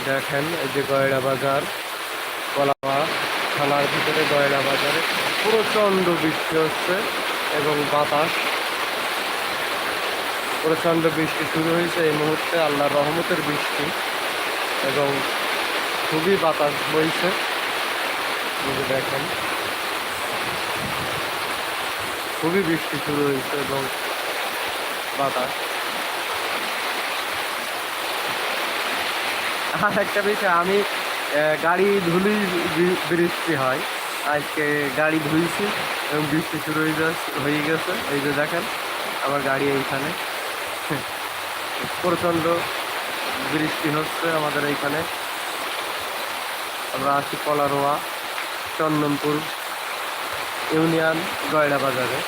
দেখেন এই যে গয়ড়া বাজার কলাপা থানার ভিতরে গয়ড়া বাজারে প্রচণ্ড বৃষ্টি হচ্ছে এবং বাতাস। প্রচণ্ড বৃষ্টি শুরু হয়েছে এই মুহূর্তে, আল্লাহর রহমতের বৃষ্টি এবং খুবই বাতাস বইছে। দেখেন, খুবই বৃষ্টি শুরু হয়েছে এবং বাতাস। আর একটা বিষয়, আমি গাড়ি ধুলি বৃষ্টি হয়। আজকে গাড়ি ধুইছি এবং বৃষ্টি শুরু হয়ে যাচ্ছে হয়ে গেছে। এই যে দেখেন, আমার গাড়ি এইখানে। প্রচণ্ড বৃষ্টি হচ্ছে আমাদের এইখানে। আমরা আছি কলারোয়া চন্দনপুর ইউনিয়ন গয়ড়া বাজারে।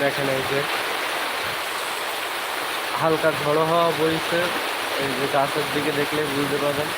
দেখেন এই যে হালকা ঝড়ো হওয়া বইছে। এই যে গাছের দিকে দেখলে বুঝতে পারবেন।